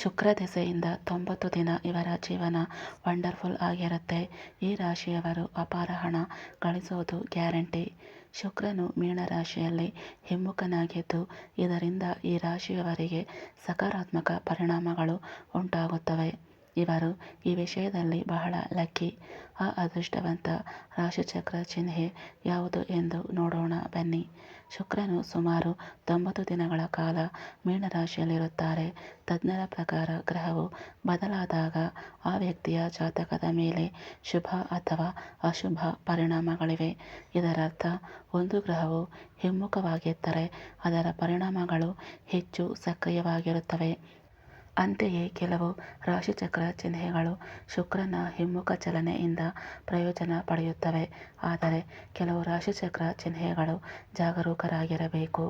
ಶುಕ್ರ ದೆಸೆಯಿಂದ ತೊಂಬತ್ತು ದಿನ ಇವರ ಜೀವನ ವಂಡರ್ಫುಲ್ ಆಗಿರುತ್ತೆ. ಈ ರಾಶಿಯವರು ಅಪಾರ ಹಣ ಗಳಿಸೋದು ಗ್ಯಾರಂಟಿ. ಶುಕ್ರನು ಮೀನರಾಶಿಯಲ್ಲಿ ಹಿಮ್ಮುಖನಾಗಿದ್ದು, ಇದರಿಂದ ಈ ರಾಶಿಯವರಿಗೆ ಸಕಾರಾತ್ಮಕ ಪರಿಣಾಮಗಳು ಉಂಟಾಗುತ್ತವೆ. ಇವರು ಈ ವಿಷಯದಲ್ಲಿ ಬಹಳ ಲಕ್ಕಿ. ಆ ಅದೃಷ್ಟವಂತ ರಾಶಿಚಕ್ರ ಚಿಹ್ನೆ ಯಾವುದು ಎಂದು ನೋಡೋಣ ಬನ್ನಿ. ಶುಕ್ರನು ಸುಮಾರು ತೊಂಬತ್ತು ದಿನಗಳ ಕಾಲ ಮೀನರಾಶಿಯಲ್ಲಿರುತ್ತಾರೆ ತಜ್ಞರ ಪ್ರಕಾರ ಗ್ರಹವು ಬದಲಾದಾಗ ಆ ವ್ಯಕ್ತಿಯ ಜಾತಕದ ಮೇಲೆ ಶುಭ ಅಥವಾ ಅಶುಭ ಪರಿಣಾಮಗಳಿವೆ. ಇದರರ್ಥ, ಒಂದು ಗ್ರಹವು ಹಿಮ್ಮುಖವಾಗಿದ್ದರೆ ಅದರ ಪರಿಣಾಮಗಳು ಹೆಚ್ಚು ಸಕ್ರಿಯವಾಗಿರುತ್ತವೆ. ಅಂತೆಯೇ ಕೆಲವು ರಾಶಿಚಕ್ರ ಚಿಹ್ನೆಗಳು ಶುಕ್ರನ ಹಿಮ್ಮುಖ ಚಲನೆಯಿಂದ ಪ್ರಯೋಜನ ಪಡೆಯುತ್ತವೆ. ಆದರೆ ಕೆಲವು ರಾಶಿಚಕ್ರ ಚಿಹ್ನೆಗಳು ಜಾಗರೂಕರಾಗಿರಬೇಕು.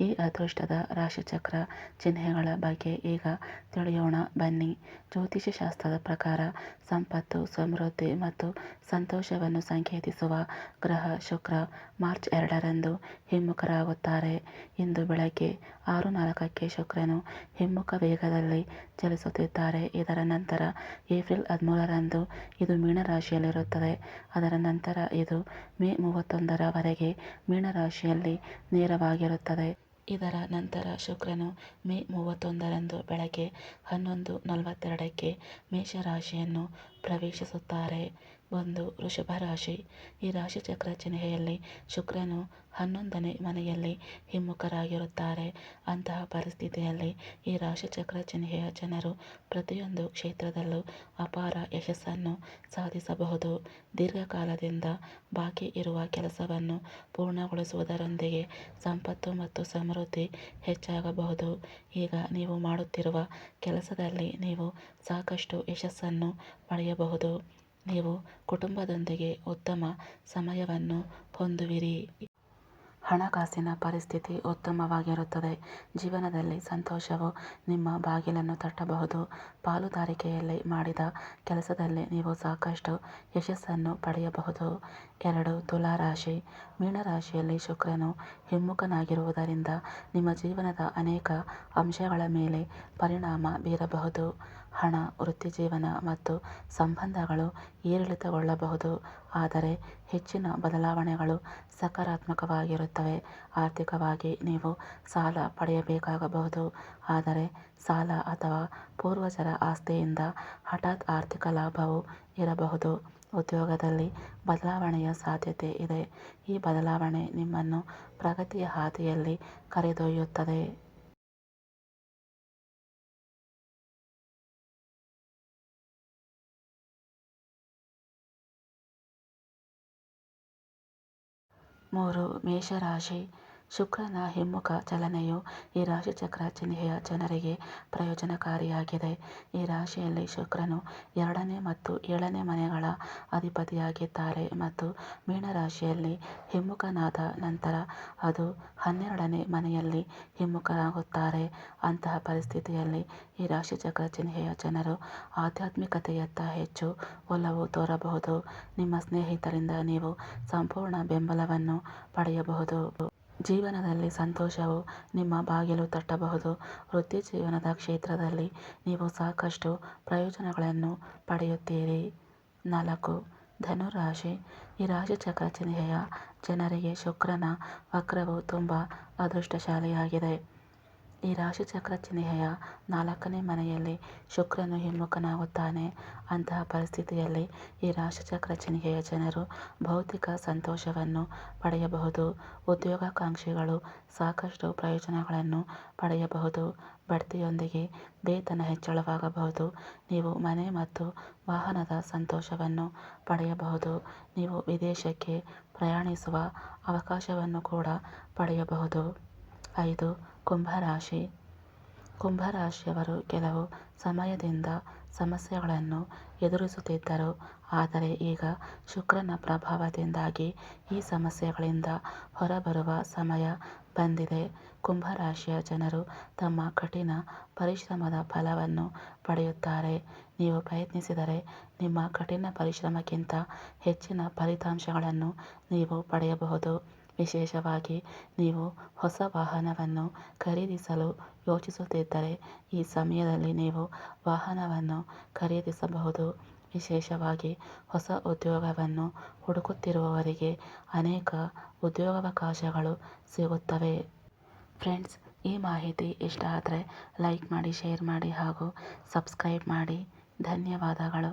ಈ ಅದೃಷ್ಟದ ರಾಶಿಚಕ್ರ ಚಿಹ್ನೆಗಳ ಬಗ್ಗೆ ಈಗ ತಿಳಿಯೋಣ. ಬನ್ನಿ. ಜ್ಯೋತಿಷ್ಯಶಾಸ್ತ್ರದ ಪ್ರಕಾರ ಸಂಪತ್ತು, ಸಮೃದ್ಧಿ ಮತ್ತು ಸಂತೋಷವನ್ನು ಸಂಕೇತಿಸುವ ಗ್ರಹ ಶುಕ್ರ. ಮಾರ್ಚ್ ಎರಡರಂದು ಹಿಮ್ಮುಖರಾಗುತ್ತಾರೆ. ಇಂದು ಬೆಳಗ್ಗೆ ಆರು ನಾಲ್ಕಕ್ಕೆ ಶುಕ್ರನು ಹಿಮ್ಮುಖ ವೇಗದಲ್ಲಿ ಚಲಿಸುತ್ತಿದ್ದಾರೆ. ಇದರ ನಂತರ ಏಪ್ರಿಲ್ ಹದಿಮೂರರಂದು ಇದು ಮೀನರಾಶಿಯಲ್ಲಿರುತ್ತದೆ. ಅದರ ನಂತರ ಇದು ಮೇ ಮೂವತ್ತೊಂದರವರೆಗೆ ಮೀನರಾಶಿಯಲ್ಲಿ ನೇರವಾಗಿರುತ್ತದೆ. ಇದರ ನಂತರ ಶುಕ್ರನು ಮೇ ಮೂವತ್ತೊಂದರಂದು ಬೆಳಗ್ಗೆ ಹನ್ನೊಂದು ನಲವತ್ತೆರಡಕ್ಕೆ ಮೇಷರಾಶಿಯನ್ನು ಪ್ರವೇಶಿಸುತ್ತಾರೆ. ಒಂದು ವೃಷಭ ರಾಶಿ ಈ ರಾಶಿಚಕ್ರ ಚಿಹ್ನೆಯಲ್ಲಿ ಶುಕ್ರನು ಹನ್ನೊಂದನೇ ಮನೆಯಲ್ಲಿ ಹಿಮ್ಮುಖರಾಗಿರುತ್ತಾರೆ. ಅಂತಹ ಪರಿಸ್ಥಿತಿಯಲ್ಲಿ ಈ ರಾಶಿಚಕ್ರ ಚಿಹ್ನೆಯ ಜನರು ಪ್ರತಿಯೊಂದು ಕ್ಷೇತ್ರದಲ್ಲೂ ಅಪಾರ ಯಶಸ್ಸನ್ನು ಸಾಧಿಸಬಹುದು. ದೀರ್ಘಕಾಲದಿಂದ ಬಾಕಿ ಇರುವ ಕೆಲಸವನ್ನು ಪೂರ್ಣಗೊಳಿಸುವುದರೊಂದಿಗೆ ಸಂಪತ್ತು ಮತ್ತು ಸಮೃದ್ಧಿ ಹೆಚ್ಚಾಗಬಹುದು. ಈಗ ನೀವು ಮಾಡುತ್ತಿರುವ ಕೆಲಸದಲ್ಲಿ ನೀವು ಸಾಕಷ್ಟು ಯಶಸ್ಸನ್ನು ಪಡೆಯಬಹುದು. ನೀವು ಕುಟುಂಬದೊಂದಿಗೆ ಉತ್ತಮ ಸಮಯವನ್ನು ಹೊಂದುವಿರಿ. ಹಣಕಾಸಿನ ಪರಿಸ್ಥಿತಿ ಉತ್ತಮವಾಗಿರುತ್ತದೆ. ಜೀವನದಲ್ಲಿ ಸಂತೋಷವು ನಿಮ್ಮ ಬಾಗಿಲನ್ನು ತಟ್ಟಬಹುದು. ಪಾಲುದಾರಿಕೆಯಲ್ಲಿ ಮಾಡಿದ ಕೆಲಸದಲ್ಲಿ ನೀವು ಸಾಕಷ್ಟು ಯಶಸ್ಸನ್ನು ಪಡೆಯಬಹುದು. ಎರಡು ತುಲಾ ರಾಶಿ ಮೀನರಾಶಿಯಲ್ಲಿ ಶುಕ್ರನು ಹಿಮ್ಮುಖನಾಗಿರುವುದರಿಂದ ನಿಮ್ಮ ಜೀವನದ ಅನೇಕ ಅಂಶಗಳ ಮೇಲೆ ಪರಿಣಾಮ ಬೀರಬಹುದು. ಹಣ ವೃತ್ತಿಜೀವನ ಮತ್ತು ಸಂಬಂಧಗಳು ಏರಿಳಿತಗೊಳ್ಳಬಹುದು. ಆದರೆ ಹೆಚ್ಚಿನ ಬದಲಾವಣೆಗಳು ಸಕಾರಾತ್ಮಕವಾಗಿರುತ್ತವೆ. ಆರ್ಥಿಕವಾಗಿ ನೀವು ಸಾಲ ಪಡೆಯಬೇಕಾಗಬಹುದು. ಆದರೆ ಸಾಲ ಅಥವಾ ಪೂರ್ವಜರ ಆಸ್ತಿಯಿಂದ ಹಠಾತ್ ಆರ್ಥಿಕ ಲಾಭವು ಇರಬಹುದು. ಉದ್ಯೋಗದಲ್ಲಿ ಬದಲಾವಣೆಯ ಸಾಧ್ಯತೆ ಇದೆ. ಈ ಬದಲಾವಣೆ ನಿಮ್ಮನ್ನು ಪ್ರಗತಿಯ ಹಾದಿಯಲ್ಲಿ ಕರೆದೊಯ್ಯುತ್ತದೆ. ಮೂರು ಮೇಷರಾಶಿ. ಶುಕ್ರನ ಹಿಮ್ಮುಖ ಚಲನೆಯು ಈ ರಾಶಿಚಕ್ರ ಚಿಹ್ನೆಯ ಜನರಿಗೆ ಪ್ರಯೋಜನಕಾರಿಯಾಗಿದೆ. ಈ ರಾಶಿಯಲ್ಲಿ ಶುಕ್ರನು ಎರಡನೇ ಮತ್ತು ಏಳನೇ ಮನೆಗಳ ಅಧಿಪತಿಯಾಗಿದ್ದಾರೆ ಮತ್ತು ಮೀನರಾಶಿಯಲ್ಲಿ ಹಿಮ್ಮುಖನಾದ ನಂತರ ಅದು ಹನ್ನೆರಡನೇ ಮನೆಯಲ್ಲಿ ಹಿಮ್ಮುಖರಾಗುತ್ತಾರೆ. ಅಂತಹ ಪರಿಸ್ಥಿತಿಯಲ್ಲಿ ಈ ರಾಶಿಚಕ್ರ ಚಿಹ್ನೆಯ ಜನರು ಆಧ್ಯಾತ್ಮಿಕತೆಯತ್ತ ಹೆಚ್ಚು ಒಲವು ತೋರಬಹುದು. ನಿಮ್ಮ ಸ್ನೇಹಿತರಿಂದ ನೀವು ಸಂಪೂರ್ಣ ಬೆಂಬಲವನ್ನು ಪಡೆಯಬಹುದು. ಜೀವನದಲ್ಲಿ ಸಂತೋಷವು ನಿಮ್ಮ ಬಾಗಿಲು ತಟ್ಟಬಹುದು. ವೃತ್ತಿಜೀವನದ ಕ್ಷೇತ್ರದಲ್ಲಿ ನೀವು ಸಾಕಷ್ಟು ಪ್ರಯೋಜನಗಳನ್ನು ಪಡೆಯುತ್ತೀರಿ. ನಾಲ್ಕು, ಧನುರಾಶಿ. ಈ ರಾಶಿಚಕ್ರ ಚಿಹ್ನೆಯ ಜನರಿಗೆ ಶುಕ್ರನ ವಕ್ರವು ತುಂಬ ಅದೃಷ್ಟಶಾಲಿಯಾಗಿದೆ. ಈ ರಾಶಿಚಕ್ರ ಚಿಹ್ನೆಯ ನಾಲ್ಕನೇ ಮನೆಯಲ್ಲಿ ಶುಕ್ರನು ಹಿಮ್ಮುಖನಾಗುತ್ತಾನೆ. ಅಂತಹ ಪರಿಸ್ಥಿತಿಯಲ್ಲಿ ಈ ರಾಶಿಚಕ್ರ ಚಿಹ್ನೆಯ ಜನರು ಭೌತಿಕ ಸಂತೋಷವನ್ನು ಪಡೆಯಬಹುದು. ಉದ್ಯೋಗಾಕಾಂಕ್ಷಿಗಳು ಸಾಕಷ್ಟು ಪ್ರಯೋಜನಗಳನ್ನು ಪಡೆಯಬಹುದು. ಬಡ್ತಿಯೊಂದಿಗೆ ವೇತನ ಹೆಚ್ಚಳವಾಗಬಹುದು. ನೀವು ಮನೆ ಮತ್ತು ವಾಹನದ ಸಂತೋಷವನ್ನು ಪಡೆಯಬಹುದು. ನೀವು ವಿದೇಶಕ್ಕೆ ಪ್ರಯಾಣಿಸುವ ಅವಕಾಶವನ್ನು ಕೂಡ ಪಡೆಯಬಹುದು. ಐದು ಕುಂಭರಾಶಿ. ಕುಂಭರಾಶಿಯವರು ಕೆಲವು ಸಮಯದಿಂದ ಸಮಸ್ಯೆಗಳನ್ನು ಎದುರಿಸುತ್ತಿದ್ದರು. ಆದರೆ ಈಗ ಶುಕ್ರನ ಪ್ರಭಾವದಿಂದಾಗಿ ಈ ಸಮಸ್ಯೆಗಳಿಂದ ಹೊರಬರುವ ಸಮಯ ಬಂದಿದೆ. ಕುಂಭರಾಶಿಯ ಜನರು ತಮ್ಮ ಕಠಿಣ ಪರಿಶ್ರಮದ ಫಲವನ್ನು ಪಡೆಯುತ್ತಾರೆ. ನೀವು ಪ್ರಯತ್ನಿಸಿದರೆ ನಿಮ್ಮ ಕಠಿಣ ಪರಿಶ್ರಮಕ್ಕಿಂತ ಹೆಚ್ಚಿನ ಫಲಿತಾಂಶಗಳನ್ನು ನೀವು ಪಡೆಯಬಹುದು. ವಿಶೇಷವಾಗಿ ನೀವು ಹೊಸ ವಾಹನವನ್ನು ಖರೀದಿಸಲು ಯೋಚಿಸುತ್ತಿದ್ದರೆ, ಈ ಸಮಯದಲ್ಲಿ ನೀವು ವಾಹನವನ್ನು ಖರೀದಿಸಬಹುದು. ವಿಶೇಷವಾಗಿ ಹೊಸ ಉದ್ಯೋಗವನ್ನು ಹುಡುಕುತ್ತಿರುವವರಿಗೆ ಅನೇಕ ಉದ್ಯೋಗಾವಕಾಶಗಳು ಸಿಗುತ್ತವೆ. ಫ್ರೆಂಡ್ಸ್, ಈ ಮಾಹಿತಿ ಇಷ್ಟ ಆದರೆ ಲೈಕ್ ಮಾಡಿ, ಶೇರ್ ಮಾಡಿ ಹಾಗೂ ಸಬ್ಸ್ಕ್ರೈಬ್ ಮಾಡಿ. ಧನ್ಯವಾದಗಳು.